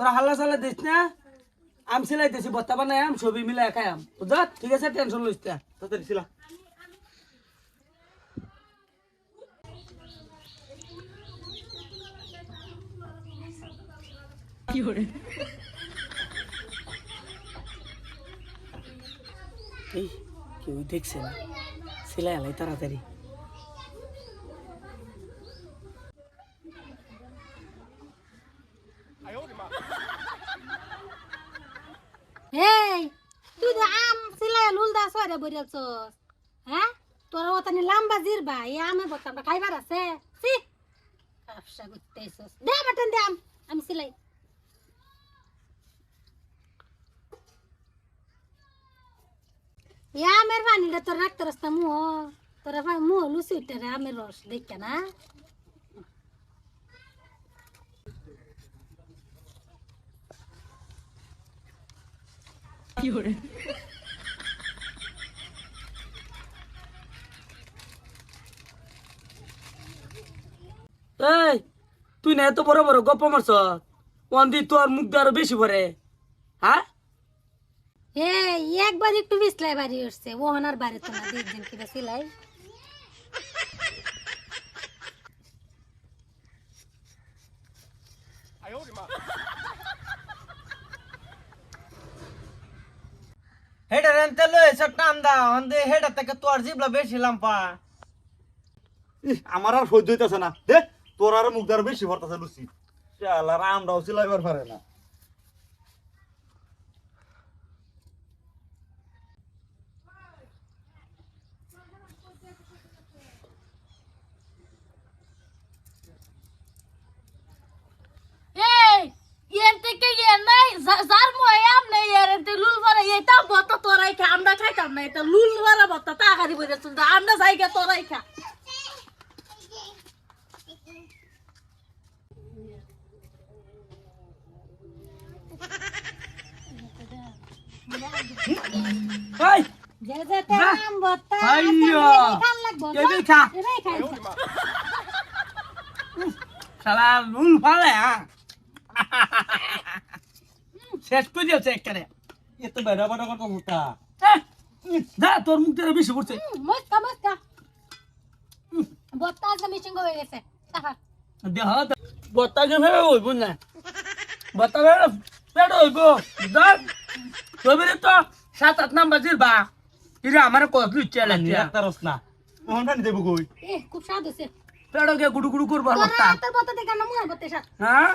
তোরা হাল্লা চাল্লা দিস না? আম সিলাইতেছি বত্তা বানাই আম ছবি মিলাই একাই আম। বুঝত ঠিক আছে টেনশন লইস না। তাড়াতাড়ি এই কেউ দেখছে না। সিলাই আলাই তাড়াতাড়ি এই তুই তো আম সিলাই সরে বরিয়ালছস হ্যাঁ? তোর ওতানি লাম্বা জিরবা এই আমে বতামটা খাইবার আছে। সি ব্যবসা করতেছস দে বাটন দে আম সিলাই। এই আমের পানিটা তোর রাখতে রাস্তা মুহ। তোরা মুহ লুচিটা রে আমের রস দেখে না। এই তুই না এত বড় বড় গপ্প মারছ? ওয়ান্দি তোর মুখ দিয়ে আরও বেশি ভরে। হ্যাঁ? এই একবার একটু বিছলাই বাড়ি উঠছে। ও ওনার বাড়ি তো না দেখছেন কিবা সিলাই। হেডা রেনতে সব টান দা অন্দে হেডা থেকে তোর জিবলা বেশি লাম্পা। আমার আর সহ্য হইতেছে না। দে। তোর আর মুখ দ্বার বেশি ভরতেছে, লুচি। শালার, আমরাও সিলাইবার পারে না। ইয়ে আমরা খাইতাম না, এটা লুল ভরা বত তাড়াতাড়ি বলে শুনতে আমরা যাই গে তোরাই খা এই যে যে তে বাহ! আম বত্তা আইয়া! খাল লাগবো এই খা এবাই খাই শালা নুন ফালে হ্যাঁ? শেষ করে দিয়েছে একেবারে। এত বেড়া বড় কথা এই, যা তোর মুখ আরও বেশি পড়ছে। মস্কা মস্কা। বত্তা আছে মিশিং হয়ে গেছে। দেহ বত্তাকে ভেবে হইব না বত্তা ভেবে পেট হইব দেখ ছবিরে তো সাত আট নাম বাজির বা। ইরে আমার কত চ্যালেঞ্জ আমি রাখতারস না ওহন ফানি দেব কই এ খুব স্বাদ হয়েছে পেটকে গুড়ু গুড়ু করবার তোরা বত্তা তোর বত্তা দেখা না মুহে বত্তা সাথ হ্যাঁ